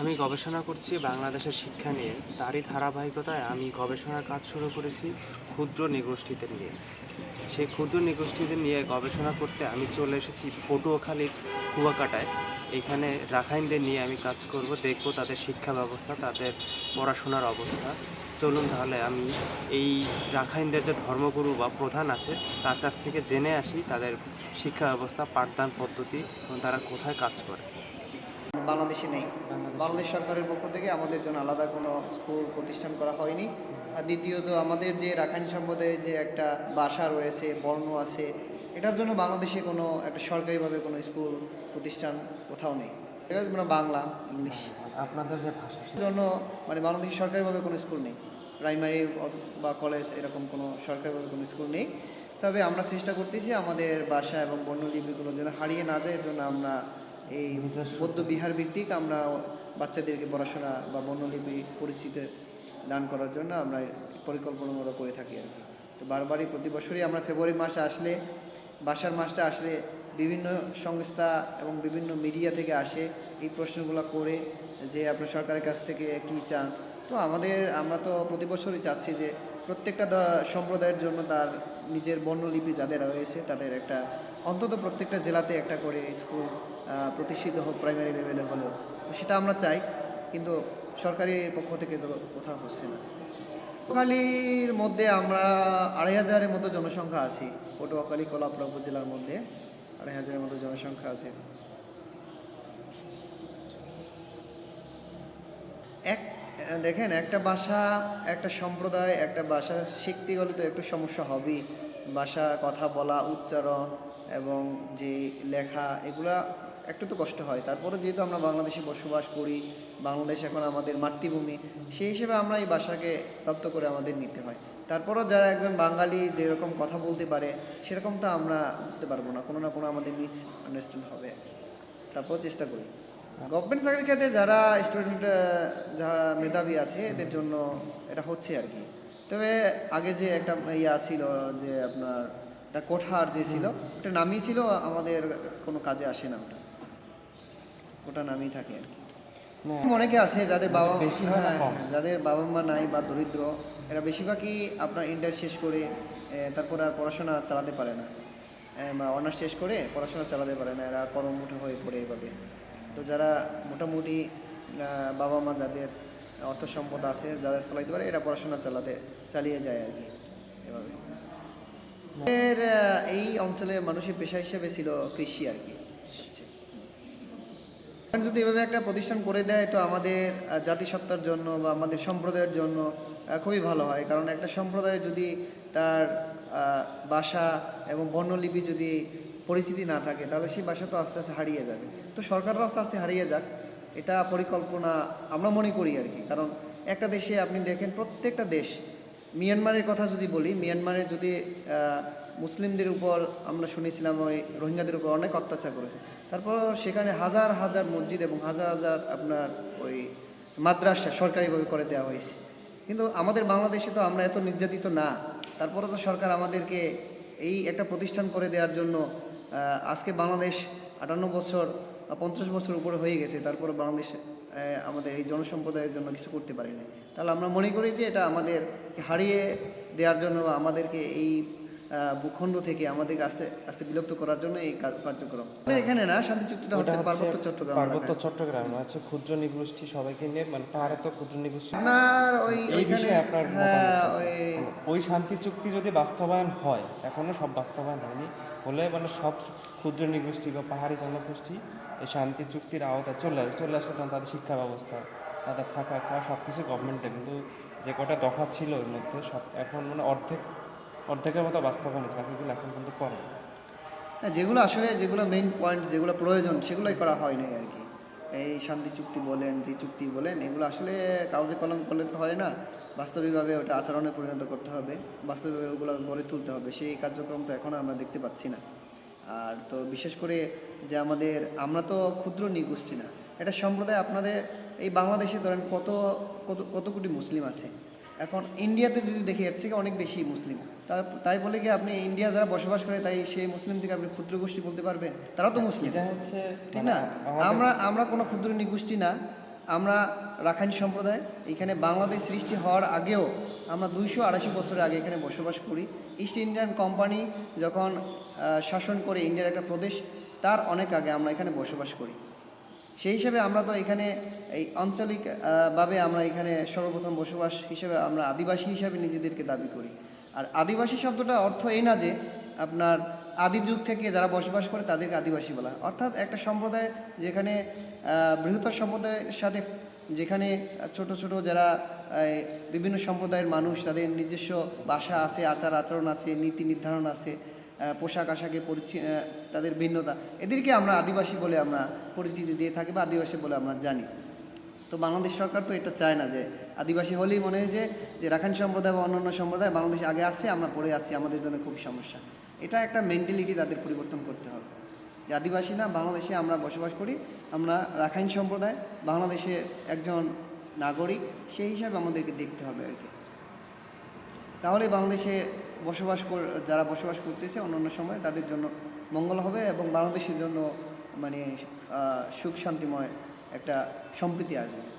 আমি গবেষণা করছি বাংলাদেশের শিক্ষা নিয়ে। তারই ধারাবাহিকতায় আমি গবেষণার কাজ শুরু করেছি ক্ষুদ্র নিগোষ্ঠীদের নিয়ে। সেই ক্ষুদ্র নিগোষ্ঠীদের নিয়ে গবেষণা করতে আমি চলে এসেছি পটুয়াখালীর কুয়াকাটায়। এখানে রাখাইনদের নিয়ে আমি কাজ করব, দেখব তাদের শিক্ষা ব্যবস্থা, তাদের পড়াশোনার অবস্থা। চলুন তাহলে আমি এই রাখাইনদের যে ধর্মগুরু বা প্রধান আছে, তার কাছ থেকে জেনে আসি তাদের শিক্ষা ব্যবস্থা, পাঠদান পদ্ধতি এবং তারা কোথায় কাজ করে। বাংলাদেশে নেই। বাংলাদেশ সরকারের পক্ষ থেকে আমাদের জন্য আলাদা কোনো স্কুল প্রতিষ্ঠান করা হয়নি। আর দ্বিতীয়ত আমাদের যে রাখাইন সম্প্রদায়ের যে একটা ভাষা রয়েছে বর্ণ আছে এটার জন্য বাংলাদেশে কোনো একটা সরকারিভাবে কোনো স্কুল প্রতিষ্ঠান কোথাও নেই। ঠিক আছে মানে বাংলা ইংলিশ। আপনাদের যে ভাষা জন্য মানে বাংলাদেশ সরকারিভাবে কোনো স্কুল নেই। প্রাইমারি বা কলেজ এরকম কোনো সরকারিভাবে কোনো স্কুল নেই। তবে আমরা চেষ্টা করতেছি আমাদের বাসা এবং বর্ণলিপিগুলো যেন হারিয়ে না যায় এর জন্য আমরা এই বৌদ্ধ বিহার ভিত্তিক আমরা বাচ্চাদেরকে পড়াশোনা বা বর্ণলিপি পরিচিতি দান করার জন্য আমরা পরিকল্পনামূলক করে থাকি আর কি। তো বারবারই প্রতি বছরই আমরা ফেব্রুয়ারি মাসে আসলে, বাসার মাসটা আসলে বিভিন্ন সংস্থা এবং বিভিন্ন মিডিয়া থেকে আসে এই প্রশ্নগুলো করে যে আপনার সরকারের কাছ থেকে কী চান। তো আমাদের, আমরা তো প্রতি বছরই চাচ্ছি যে প্রত্যেকটা সম্প্রদায়ের জন্য তার নিজের বর্ণলিপি যাদের রয়েছে তাদের একটা, অন্তত প্রত্যেকটা জেলাতে একটা করে স্কুল প্রতিষ্ঠিত হোক প্রাইমারি লেভেলে হলেও। তো সেটা আমরা চাই, কিন্তু সরকারি পক্ষ থেকে তো কোথাও হচ্ছে না। পটুয়াখালীর মধ্যে আমরা আড়াই হাজারের মতো জনসংখ্যা আছি। পটুয়াখালী কোলাপুরা উপজেলার মধ্যে আড়াই হাজারের মতো জনসংখ্যা আছে। এক, দেখেন, একটা ভাষা একটা সম্প্রদায়, একটা ভাষা শিখতে গেলে তো একটু সমস্যা হবেই। ভাষা কথা বলা, উচ্চারণ এবং যে লেখা, এগুলা একটু তো কষ্ট হয়। তারপরে যেহেতু আমরা বাংলাদেশে বসবাস করি, বাংলাদেশ এখন আমাদের মাতৃভূমি, সেই হিসেবে আমরা এই ভাষাকে রপ্ত করে আমাদের নিতে হয়। তারপরও যারা একজন বাঙালি যেরকম কথা বলতে পারে, সেরকম তো আমরা বুঝতে পারব না। কোনো না কোনো আমাদের মিস আন্ডারস্ট্যান্ড হবে। তারপর চেষ্টা করি। গভর্নমেন্ট চাকরির ক্ষেত্রে যারা স্টুডেন্ট যারা মেধাবী আছে, এদের জন্য এটা হচ্ছে আর কি। তবে আগে যে একটা ইয়ে ছিল যে আপনার একটা কোঠার যে ছিল ওটা নামই ছিল আমাদের কোনো কাজে আসে না ওটা। ওটা নামই থাকে আর কি। অনেকে আছে যাদের বাবা হয় হ্যাঁ, যাদের বাবা মা নাই বা দরিদ্র এরা বেশিরভাগই আপনার ইন্টার শেষ করে তারপর আর পড়াশোনা চালাতে পারে না। বা অনার্স শেষ করে পড়াশোনা চালাতে পারে না এরা কর্মমুঠো হয়ে পড়ে এভাবে। তো যারা মোটামুটি বাবা মা যাদের অর্থ সম্পদ আছে যারা চালাইতে পারে এরা পড়াশোনা চালাতে চালিয়ে যায় আর কি এভাবে। এই অঞ্চলের মানুষের পেশা হিসেবে ছিল কৃষি আর কি যদি এভাবে একটা প্রতিষ্ঠান করে দেয়, তো আমাদের জাতিসত্তার জন্য বা আমাদের সম্প্রদায়ের জন্য খুবই ভালো হয়। কারণ একটা সম্প্রদায় যদি তার ভাষা এবং বর্ণলিপি যদি পরিচিতি না থাকে, তাহলে সেই ভাষা তো আস্তে আস্তে হারিয়ে যাবে। তো সরকারও আস্তে আস্তে হারিয়ে যাক, এটা পরিকল্পনা আমরা মনে করি আর কি। কারণ একটা দেশে আপনি দেখেন, প্রত্যেকটা দেশ মিয়ানমারের কথা যদি বলি, মিয়ানমারে যদি মুসলিমদের উপর আমরা শুনেছিলাম ওই রোহিঙ্গাদের উপর অনেক অত্যাচার করেছে। তারপর সেখানে হাজার হাজার মসজিদ এবং হাজার হাজার আপনার ওই মাদ্রাসা সরকারিভাবে করে দেওয়া হয়েছে। কিন্তু আমাদের বাংলাদেশে তো আমরা এত নির্যাতিত না। তারপরে তো সরকার আমাদেরকে এই একটা প্রতিষ্ঠান করে দেওয়ার জন্য আজকে বাংলাদেশ আটান্ন বছর পঞ্চাশ বছর উপরে হয়ে গেছে, তারপর বাংলাদেশ আমাদের এই জনসম্প্রদায়ের জন্য কিছু করতে পারেনি। তাহলে আমরা মনে করি যে এটা আমাদের হারিয়ে দেওয়ার জন্য বা আমাদেরকে এই ভূখণ্ড থেকে আমাদেরকে আস্তে আস্তে বিলুপ্ত করার জন্য এই কার্যক্রম। এখানে না শান্তি চুক্তিটা হচ্ছে পার্বত্য চট্টগ্রাম পার্বত্য চট্টগ্রাম হচ্ছে ক্ষুদ্র নিগোষ্ঠী সবাইকে নিয়ে মানে পাহাড়ে তো ক্ষুদ্র নিগোষ্ঠী। আপনার ওই এই বিষয়ে আপনার হ্যাঁ ওই ওই শান্তি চুক্তি যদি বাস্তবায়ন হয় এখনও সব বাস্তবায়ন হয়নি হলে মানে সব ক্ষুদ্র নিগোষ্ঠী বা পাহাড়ি জনগোষ্ঠী এই শান্তি চুক্তির আওতায় চলে আসে চলে আসলে তখন তাদের শিক্ষা ব্যবস্থা তাদের থাকা খাওয়া সব কিছু গভর্নমেন্ট দেয় কিন্তু যে কটা দফা ছিল এর মধ্যে সব এখন মানে অর্ধেক অর্ধেকের মতো বাস্তবায়ন বাকিগুলো এখন কিন্তু করে না। যেগুলো আসলে, যেগুলো মেইন পয়েন্ট যেগুলো প্রয়োজন, সেগুলোই করা হয় নাই আর কি। এই শান্তি চুক্তি বলেন, যে চুক্তি বলেন, এগুলো আসলে কাগজে কলম করলে তো হয় না। বাস্তবিকভাবে ওটা আচরণে পরিণত করতে হবে, বাস্তবিকভাবে ওগুলো গড়ে তুলতে হবে। সেই কার্যক্রম তো এখন আমরা দেখতে পাচ্ছি না। আর তো বিশেষ করে যে আমাদের, আমরা তো ক্ষুদ্র নিগোষ্ঠী না। এটা সম্প্রদায় আপনাদের, এই বাংলাদেশে ধরেন কত কত কত কোটি মুসলিম আছে? এখন ইন্ডিয়াতে যদি দেখি, এর থেকে অনেক বেশি মুসলিম। তার তাই বলে কি আপনি ইন্ডিয়া যারা বসবাস করে তাই সেই মুসলিম থেকে আপনি ক্ষুদ্র গোষ্ঠী বলতে পারবেন? তারাও তো মুসলিম। হচ্ছে ঠিক মানে না? আমরা আমরা কোনো ক্ষুদ্র নিগোষ্ঠী না। আমরা রাখাইন সম্প্রদায়। এখানে বাংলাদেশ সৃষ্টি হওয়ার আগেও আমরা দুইশো আড়াইশো বছরের আগে এখানে বসবাস করি। ইস্ট ইন্ডিয়ান কোম্পানি যখন শাসন করে ইন্ডিয়ার একটা প্রদেশ তার অনেক আগে আমরা এখানে বসবাস করি। সেই হিসাবে আমরা তো এখানে এই আঞ্চলিক আহ, ভাবে আমরা এখানে সর্বপ্রথম বসবাস হিসেবে আমরা আদিবাসী হিসাবে নিজেদেরকে দাবি করি। আর আদিবাসী শব্দটা অর্থ এই না যে আপনার আদি যুগ থেকে যারা বসবাস করে তাদেরকে আদিবাসী বলা। অর্থাৎ একটা সম্প্রদায় যেখানে বৃহত্তর সম্প্রদায়ের সাথে যেখানে ছোট ছোট যারা বিভিন্ন সম্প্রদায়ের মানুষ তাদের নিজস্ব ভাষা আছে, আচার আচরণ আছে, নীতি নির্ধারণ আছে পোশাক আশাকে পরিচি তাদের ভিন্নতা এদেরকে আমরা আদিবাসী বলে আমরা পরিচিতি দিয়ে থাকি বা আদিবাসী বলে আমরা জানি তো বাংলাদেশ সরকার তো এটা চায় না যে আদিবাসী হলেই মনে হয় যে রাখাইন সম্প্রদায় বা অন্যান্য সম্প্রদায় বাংলাদেশে আগে আসছে আমরা পরে আসছি আমাদের জন্য খুব সমস্যা। এটা একটা মেন্টালিটি তাদের পরিবর্তন করতে হবে। যে আদিবাসী না, বাংলাদেশে আমরা বসবাস করি, আমরা রাখাইন সম্প্রদায়, বাংলাদেশে একজন নাগরিক, সেই হিসাবে আমাদেরকে দেখতে হবে আর কি। তাহলে বাংলাদেশে বসবাস যারা বসবাস করতেছে অন্যান্য সময় তাদের জন্য মঙ্গল হবে এবং বাংলাদেশের জন্য মানে সুখ শান্তিময় একটা সম্প্রীতি আসবে।